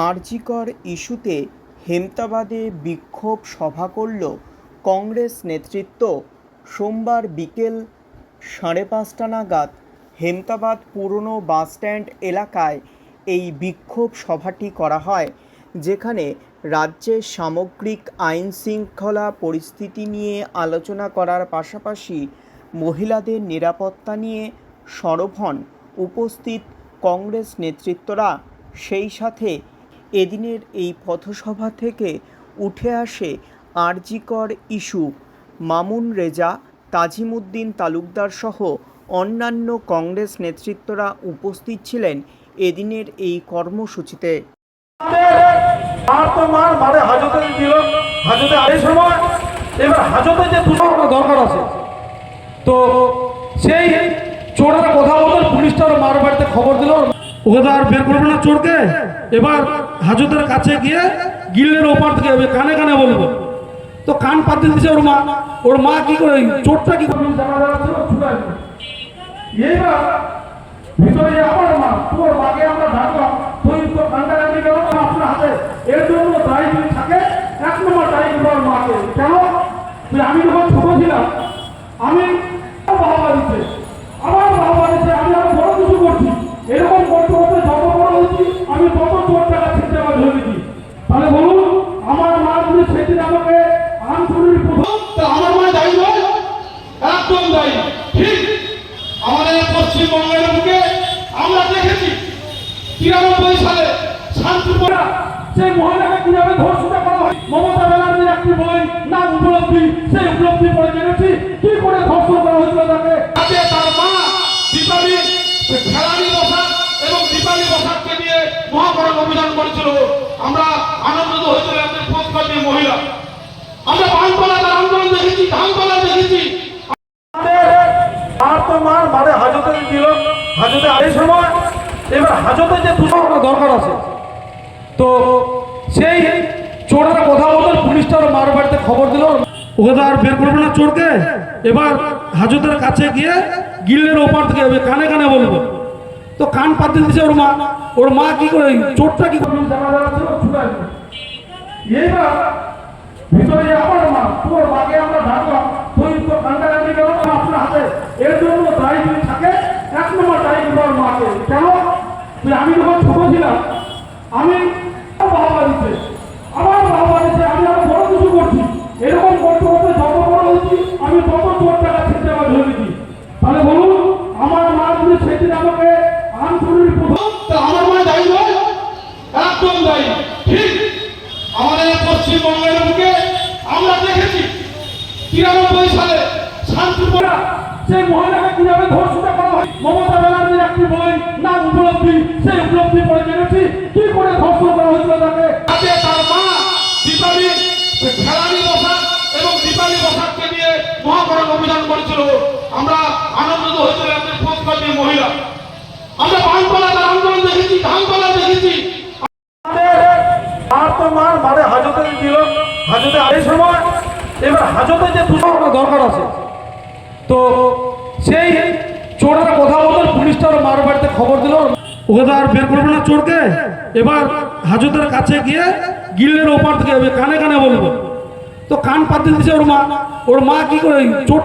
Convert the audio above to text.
আরজিকর ইস্যুতে হেমতাবাদে বিক্ষোভ সভা করল কংগ্রেস নেতৃত্ব। সোমবার বিকেল সাড়ে পাঁচটা নাগাদ হেমতাবাদ পুরনো বাসস্ট্যান্ড এলাকায় এই বিক্ষোভ সভাটি করা হয়, যেখানে রাজ্যের সামগ্রিক আইন শৃঙ্খলা পরিস্থিতি নিয়ে আলোচনা করার পাশাপাশি মহিলাদের নিরাপত্তা নিয়ে সরব হন উপস্থিত কংগ্রেস নেতৃত্বরা। সেই সাথে এদিনের এই পথসভা থেকে উঠে আসে আরজিকর ইস্যু। মামুন রেজা, তাজিমুদ্দিন তালুকদার সহ অন্যান্য কংগ্রেস নেতৃত্বরা উপস্থিত ছিলেন এদিনের এই কর্মসূচিতে। তো সেই চোরের কথা মতো পুলিশটা মার বাড়িতে খবর দিল আর বের করবে না চোরকে। এবার হাজতের কাছে গিয়ে গিল্লের ওপার থেকে ওই কানে কানে বলব। তো কান পাতে দিছে ওর মা। ওর মা কি করে চোরটা কি করে। এইবার ভিতরে আমার মা, তোর মাকে আমরা ডাকলাম। তুই তো কান্দাকান্দি গেল না আপনার হাতে। এর জন্য দায়ী যদি থাকে, এক নম্বর দায়ী তোমার মাকে। কেন? আমি যখন ছোট ছিলাম, আমি বাবা দিচ্ছে দায়ী ঠিক আমাদের পশ্চিমবঙ্গের বুকে আমরা দেখেছি তিরানব্বই সালে শান্তিপুরা সেই মহিলাকে কীভাবে ধর্ষণটা করা হয়? মমতা ব্যানার্জির একটি বই নাম উপলব্ধি সেই উপলব্ধি পড়ে জেনেছি। কি করে ধর্ষণ করা হয়েছিল তাকে? তাকে তার মা দীপালি খেলানি বসাক এবং দীপালি বসাককে নিয়ে মহাকরণ অভিযান করেছিল। আমরা আনন্দিত হয়েছিল একজন পথকারী মহিলা আমরা বানপালা তার আন্দোলন দেখেছি ধানপালা দেখেছি আর তো মার মারে হাজতে দিল হাজতে এই সময় এবার হাজতে যে দুটো দরকার আছে। তো সেই চোরের কথা মতো পুলিশটা ওর মার বাড়িতে খবর দিল। ওকে তো আর বের করবে না চোরকে। এবার হাজতের কাছে গিয়ে গিল্লের ওপার থেকে ওই কানে কানে বলব। তো কান পাতে দিছে ওর মা। ওর মা কি করে চোরটা কি করে। এইবার ভিতরে আমার মা তোর মাকে আমরা ডাকলাম তুই তো কান্দাকান্দি গেল না আপনার হাতে এর জন্য দায়ী যদি থাকে এক নম্বর দায়ী তোমার মাকে কেন তুই আমি যখন ছোট ছিলাম আমি বাবা আমার দিচ্ছে আমি আরও বড় কিছু করছি। এরকম করতে করতে যত বড় হয়েছি, আমি তত চোর টাকা ছিনতে আমার ধরেছি তাহলে বলুন, আমার মা যদি সেদিন আমাকে আনচুরির প্রথম আমার মা দায়ী নয়, একদম দায়ী। ঠিক। আমাদের পশ্চিমবঙ্গের বুকে আমরা দেখেছি। তিরানব্বই সালে শান্তিপুরা সেই মহিলাকে কীভাবে ধর্ষণটা করা হয়, মমতা ব্যানার্জির একটি বই, নাম উপলব্ধি, সেই উপলব্ধি পড়ে জেনেছি। হয়েছিল তাকে তাকে তার মা দীপালি খেলানি বসাক এবং দীপালি বসাককে নিয়ে মহাকরণ অভিযান করেছিল। আমরা আনন্দিত হয়েছিল একজন পথকারী মহিলা। আমরা বানপালা তার আন্দোলন দেখেছি ধানপালা দেখেছি। আর তো মার মারে হাজতে দিল হাজতে এই সময় এবার হাজতে যে দুটো দরকার আছে। তো সেই চোরের কথা মতো পুলিশটা ওর মার বাড়িতে খবর দিল। ওকে তো আর বের করবে না চোরকে? এবার হাজতের কাছে গিয়ে গিল্লের ওপার থেকে কানে কানে বলব। তো কান পাতে দিছে ওর মা। ওর মা কি করে চোর